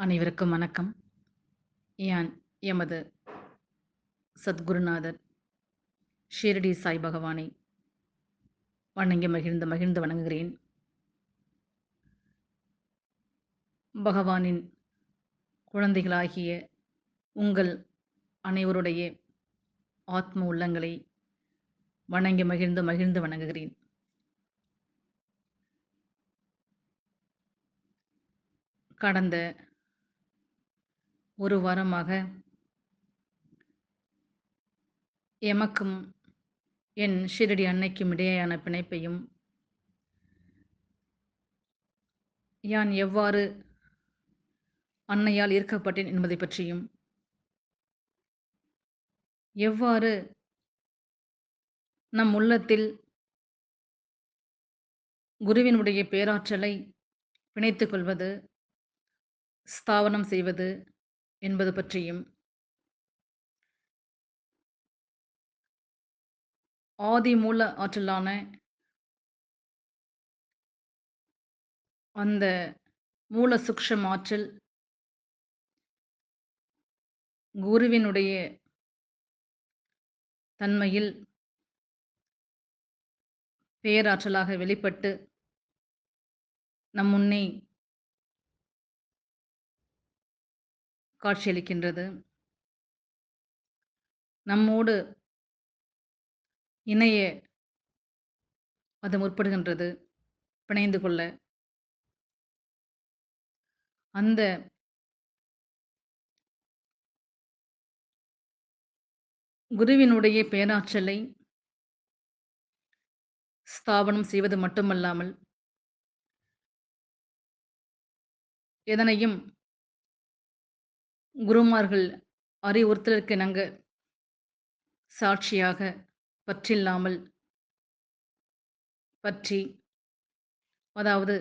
அனைவருக்கும் வணக்கம். யான் எமது சத்குருநாதர் ஷீரடி சாய் பகவானை வணங்கி மகிழ்ந்து மகிழ்ந்து வணங்குகிறேன். பகவானின் குழந்தைகளாகிய உங்கள் அனைவருடைய ஆத்ம உள்ளங்களை வணங்கி மகிழ்ந்து மகிழ்ந்து வணங்குகிறேன். கடந்த ஒரு வாரமாக எமக்கும் என் ஷிரடி அன்னைக்கும் இடையேயான பிணைப்பையும் யான் எவ்வாறு அன்னையால் ஈர்க்கப்பட்டேன் என்பதை பற்றியும் எவ்வாறு நம் உள்ளத்தில் குருவினுடைய பேராற்றலை பிணைத்துக் கொள்வது ஸ்தாபனம் செய்வது என்பது பற்றியும் ஆதி மூல ஆற்றலான அந்த மூல சுக்ஷம் ஆற்றல் குருவினுடைய தன்மையில் பேராற்றலாக வெளிப்பட்டு நம் முன்னே காட்சியளிக்கின்றது. நம்மோடு இணைய அது முற்படுகின்றது. பிணைந்து கொள்ள. அந்த குருவினுடைய பேராற்றலை ஸ்தாபனம் செய்வது மட்டுமல்லாமல் எதனையும் குருமார்கள் அறிவுறுத்தலுக்கு இணங்க சாட்சியாக பற்றில்லாமல் பற்றி அதாவது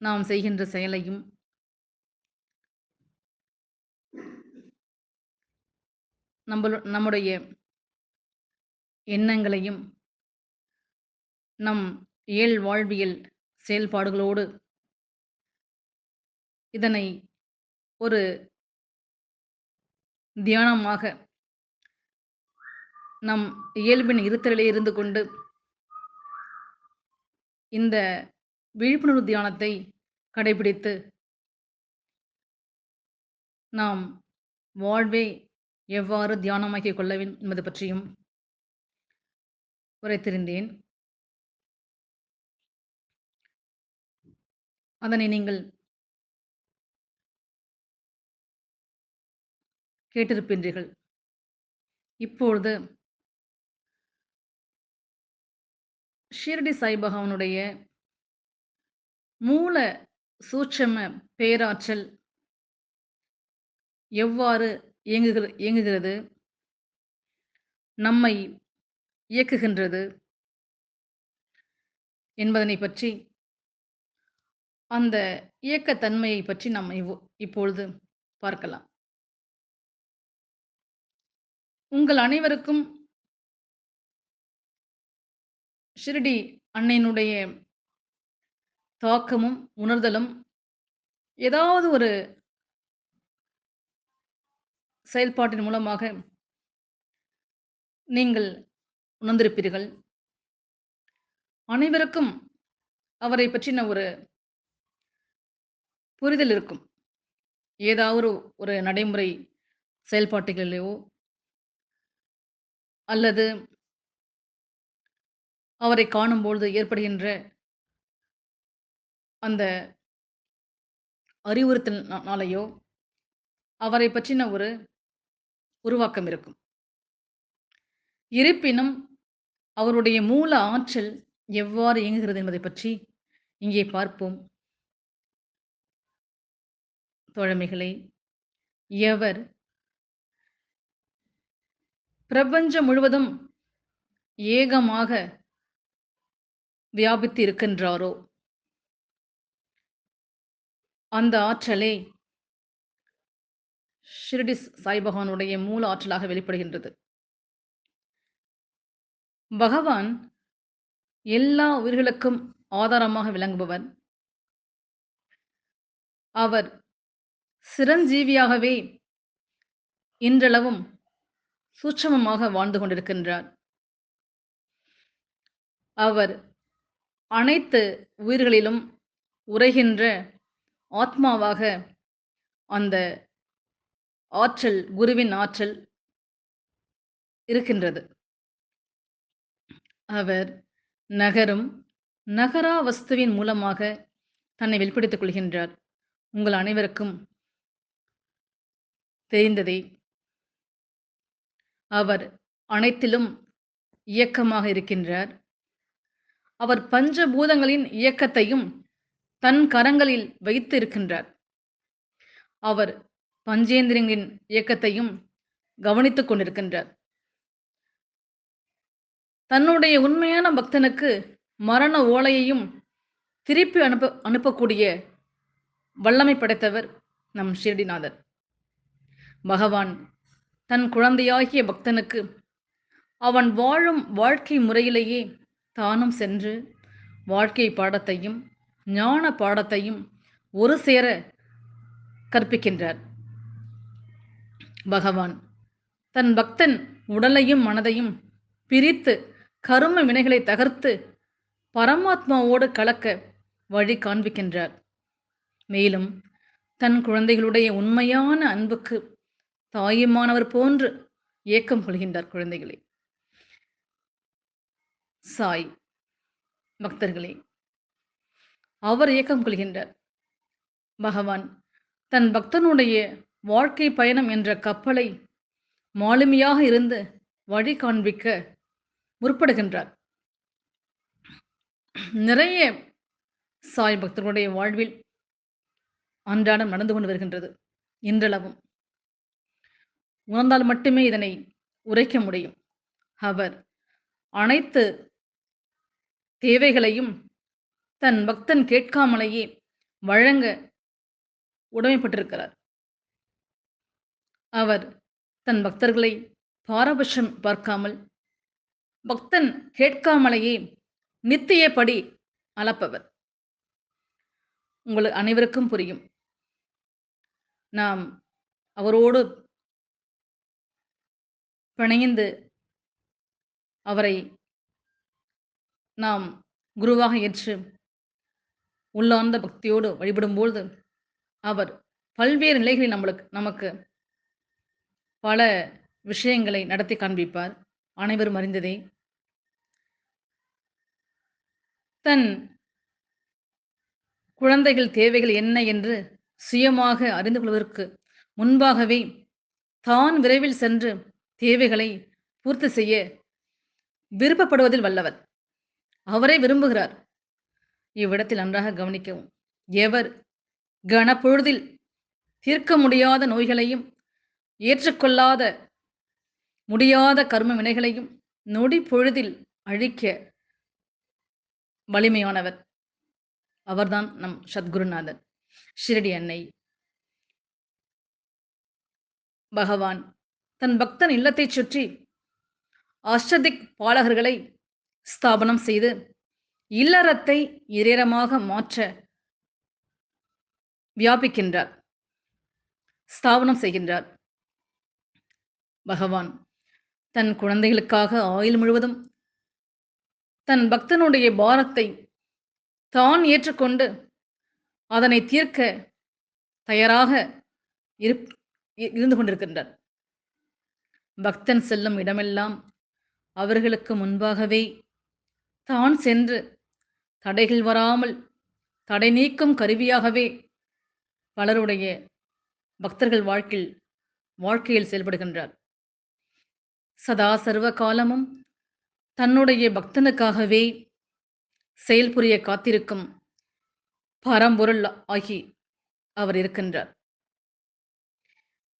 நாம் செய்கின்ற செயலையும் நம்மளு நம்முடைய எண்ணங்களையும் நம் இயல் வாழ்வியல் செயல்பாடுகளோடு இதனை ஒரு தியானமாக நம் இயல்பின் இருத்தலிலே இருந்து கொண்டு இந்த விழிப்புணர்வு தியானத்தை கடைபிடித்து நாம் வாழ்வை எவ்வாறு தியானமாக்கிக் கொள்ள வேண்டும் என்பது பற்றியும் உரைத்திருந்தேன். அதனை நீங்கள் கேட்டிருப்பின்றீர்கள் இப்பொழுது ஷிரடி சாய்பகவனுடைய மூல சூட்சம பேராற்றல் எவ்வாறு இயங்குகிற இயங்குகிறது? நம்மை இயக்குகின்றது என்பதனை பற்றி அந்த இயக்கத்தன்மையை பற்றி நாம் இவ் இப்பொழுது பார்க்கலாம். உங்கள் அனைவருக்கும் ஷிரடி அன்னையினுடைய தாக்கமும், உணர்தலும் ஏதாவது ஒரு செயல்பாட்டின் மூலமாக நீங்கள் உணர்ந்திருப்பீர்கள். அனைவருக்கும் அவரை பற்றின ஒரு புரிதல் இருக்கும். ஏதாவது ஒரு நடைமுறை செயல்பாட்டுகளிலோ அல்லது அவரை காணும்பொழுது ஏற்படுகின்ற அந்த அறிவுறுத்தல்னாலேயோ அவரை பற்றின ஒரு உருவாக்கம் இருக்கும். இருப்பினும் அவருடைய மூல ஆற்றல் எவ்வாறு இயங்குகிறது என்பதை பற்றி இங்கே பார்ப்போம். தோழமைகளை எவர் பிரபஞ்சம் முழுவதும் ஏகமாக வியாபித்து இருக்கின்றாரோ அந்த ஆற்றலே ஷிரடி சாய்பகவானுடைய மூல ஆற்றலாக வெளிப்படுகின்றது. பகவான் எல்லா உயிர்களுக்கும் ஆதாரமாக விளங்குபவர். அவர் சிரஞ்சீவியாகவே இன்றளவும் சூட்சமமாக வாழ்ந்து கொண்டிருக்கின்றார். அவர் அனைத்து உயிர்களிலும் உரைகின்ற ஆத்மாவாக அந்த ஆற்றல் குருவின் ஆற்றல் இருக்கின்றது. அவர் நகரும் நகரா வஸ்துவின் மூலமாக தன்னை வெளிப்படுத்திக் கொள்கின்றார். உங்கள் அனைவருக்கும் தெரிந்ததை அவர் அனைத்திலும் இயக்கமாக இருக்கின்றார். அவர் பஞ்சபூதங்களின் இயக்கத்தையும் தன் கரங்களில் வைத்து இருக்கின்றார் அவர் பஞ்சேந்திரங்களின் இயக்கத்தையும் கவனித்துக் கொண்டிருக்கின்றார். தன்னுடைய உண்மையான பக்தனுக்கு மரண ஓலையையும் திருப்பி அனுப்ப அனுப்பக்கூடிய வல்லமை படைத்தவர் நம் ஷிரடிநாதர். பகவான் தன் குழந்தையாகிய பக்தனுக்கு அவன் வாழும் வாழ்க்கை முறையிலேயே தானும் சென்று வாழ்க்கை பாடத்தையும் ஞான பாடத்தையும் ஒரு சேர கற்பிக்கின்றார். பகவான் தன் பக்தன் உடலையும் மனதையும் பிரித்து கரும வினைகளை தகர்த்து பரமாத்மாவோடு கலக்க வழி காண்பிக்கின்றார். மேலும் தன் குழந்தைகளுடைய உண்மையான அன்புக்கு தாயுமானவர் போன்று ஏக்கம் கொள்கின்றார் குழந்தைகளை. சாய் பக்தர்களே அவர் ஏக்கம் கொள்கின்றார். பகவான் தன் பக்தனுடைய வாழ்க்கை பயணம் என்ற கப்பலை மாலுமியாக இருந்து வழி காண்பிக்க முற்படுகின்றார். நிறைய சாய் பக்தர்களுடைய வாழ்வில் அன்றாடம் நடந்து கொண்டு வருகின்றது இன்றளவும். உணர்ந்தால் மட்டுமே இதனை உரைக்க முடியும். அவர் அனைத்து தேவைகளையும் தன் பக்தன் கேட்காமலேயே வழங்க உடமைப்பட்டிருக்கிறார். அவர் தன் பக்தர்களை பாரபட்சம் பார்க்காமல் பக்தன் கேட்காமலேயே நித்தியப்படி அளப்பவர் உங்களுக்கு அனைவருக்கும் புரியும். நாம் அவரோடு பிணைந்து அவரை நாம் குருவாக ஏற்று உள்ளார்ந்த பக்தியோடு வழிபடும்போது அவர் பல்வேறு நிலைகளில் நம்மளுக்கு நமக்கு பல விஷயங்களை நடத்தி காண்பிப்பார். அனைவரும் அறிந்ததே. தன் குழந்தைகள் தேவைகள் என்ன என்று சுயமாக அறிந்து கொள்வதற்கு முன்பாகவே தான் விரைவில் சென்று தேவைகளை பூர்த்தி செய்ய விருப்பப்படுவதில் வல்லவர் அவரே விரும்புகிறார். இவ்விடத்தில் நன்றாக கவனிக்கவும். எவர் கனப்பொழுதில் தீர்க்க முடியாத நோய்களையும் ஏற்றுக்கொள்ளாத முடியாத கர்ம வினைகளையும் நொடி பொழுதில் அழிக்க வலிமையானவர். அவர்தான் நம் சத்குருநாதர் ஷிரடி அன்னை. பகவான் தன் பக்தன் இல்லத்தைச் சுற்றி அஷ்டதிக் பாலகர்களை ஸ்தாபனம் செய்து இல்லறத்தை இறையரமாக மாற்ற வியாபிக்கின்றார். ஸ்தாபனம் செய்கின்றார். பகவான் தன் குழந்தைகளுக்காக ஆயுள் முழுவதும் தன் பக்தனுடைய பாரத்தை தான் ஏற்றுக்கொண்டு அதனை தீர்க்க தயாராக இருப்- இருந்து கொண்டிருக்கின்றார். பக்தன் செல்லும் இடமெல்லாம் அவர்களுக்கு முன்பாகவே தான் சென்று தடைகள் வராமல் தடை நீக்கும் கருவியாகவே பலருடைய பக்தர்கள் வாழ்க்கையில் வாழ்க்கையில் செயல்படுகின்றார். சதா சர்வ காலமும் தன்னுடைய பக்தனுக்காகவே செயல்புரிய காத்திருக்கும் பரம்பொருள் ஆகி அவர் இருக்கின்றார்.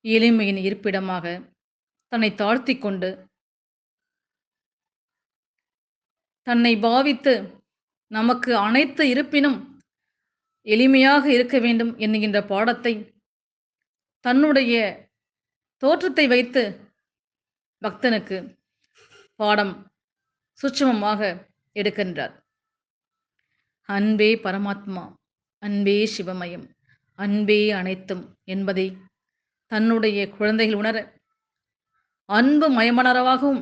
எளிமையின் இருப்பிடமாக தன்னை தாழ்த்தி கொண்டு தன்னை பாவித்து நமக்கு அனைத்து இருப்பினும் எளிமையாக இருக்க வேண்டும் என்கின்ற பாடத்தை தன்னுடைய தோற்றத்தை வைத்து பக்தனுக்கு பாடம் சுட்சமமாக எடுக்கின்றார். அன்பே பரமாத்மா அன்பே சிவமயம் அன்பே அனைத்தும் என்பதை தன்னுடைய குழந்தைகள் உணர அன்பு மயமனரவாகவும்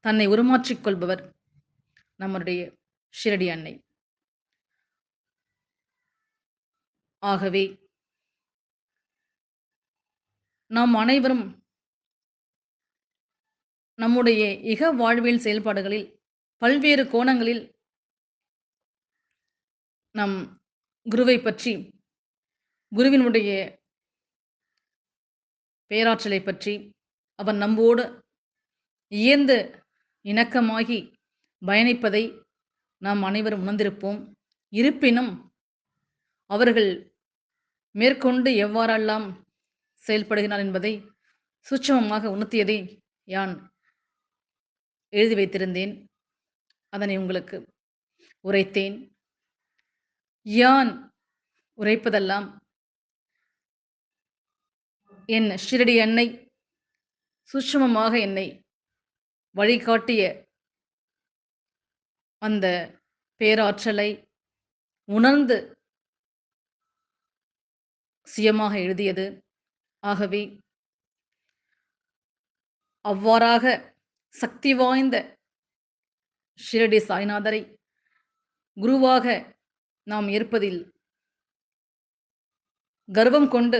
தன்னை உருமாற்றிக் கொள்பவர் நம்முடைய ஷிரடி அன்னை. ஆகவே நாம் அனைவரும் நம்முடைய இக வாழ்வியல் செயல்பாடுகளில் பல்வேறு கோணங்களில் நம் குருவை பற்றி குருவினுடைய பேராற்றலை பற்றி அவன் நம்மோடு இயந்து இணக்கமாகி பயணிப்பதை நாம் அனைவரும் உணர்ந்திருப்போம். இருப்பினும் அவர்கள் மேற்கொண்டு எவ்வாறெல்லாம் செயல்படுகிறார் என்பதை சூட்சமமாக உணர்த்தியதை யான் எழுதி வைத்திருந்தேன். அதனை உங்களுக்கு உரைத்தேன். யான் உரைப்பதெல்லாம் என் ஷிரடி அன்னை சூட்சமமாக என்னை வழிகாட்டிய அந்த பேராற்றலை உணர்ந்து சுயமாக எழுதியது. ஆகவே அவ்வாறாக சக்தி வாய்ந்த ஷிரடி சாய்நாதரை குருவாக நாம் இருப்பதில் கர்வம் கொண்டு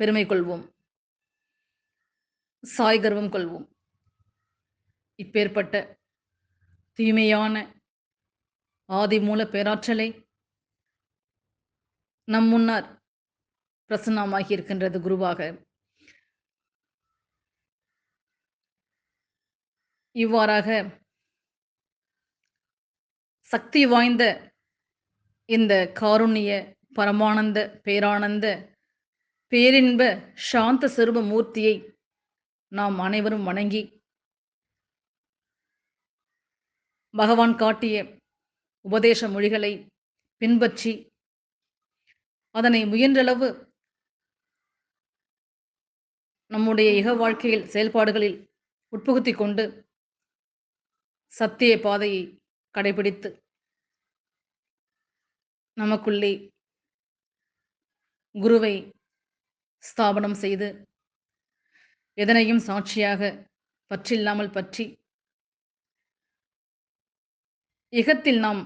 பெருமை கொள்வோம். சாய் கர்வம் கொள்வோம். இப்பேற்பட்ட தூய்மையான ஆதிமூல பேராற்றலை நம் முன்னர் பிரசன்னமாகி இருக்கின்றது குருவாக. இவ்வாறாக சக்தி வாய்ந்த இந்த காருண்ய பரமானந்த பேரானந்த பேரின்ப சாந்த சிறுப மூர்த்தியை நாம் அனைவரும் வணங்கி பகவான் காட்டிய உபதேச மொழிகளை பின்பற்றி அதனை முயன்றளவு நம்முடைய இக வாழ்க்கையில் செயல்பாடுகளில் உட்புகுத்தி கொண்டு சத்திய பாதையை கடைபிடித்து நமக்குள்ளே குருவை ஸ்தாபனம் செய்து எதனையும் சாட்சியாக பற்றில்லாமல் பற்றி இகத்தில் நாம்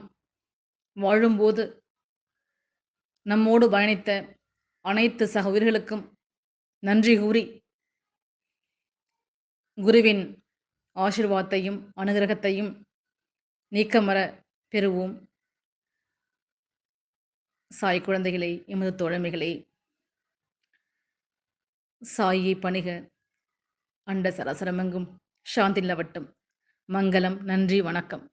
வாழும்போது நம்மோடு பயணித்த அனைத்து சக உயிர்களுக்கும் நன்றி கூறி குருவின் ஆசிர்வாதத்தையும் அனுகிரகத்தையும் நீக்கமர பெறுவோம். சாய் குழந்தைகளை எமது தோழமைகளை சாயை பணிக அண்ட சராசரமெங்கும். சாந்தி நிலவட்டும் மங்களம். நன்றி. வணக்கம்.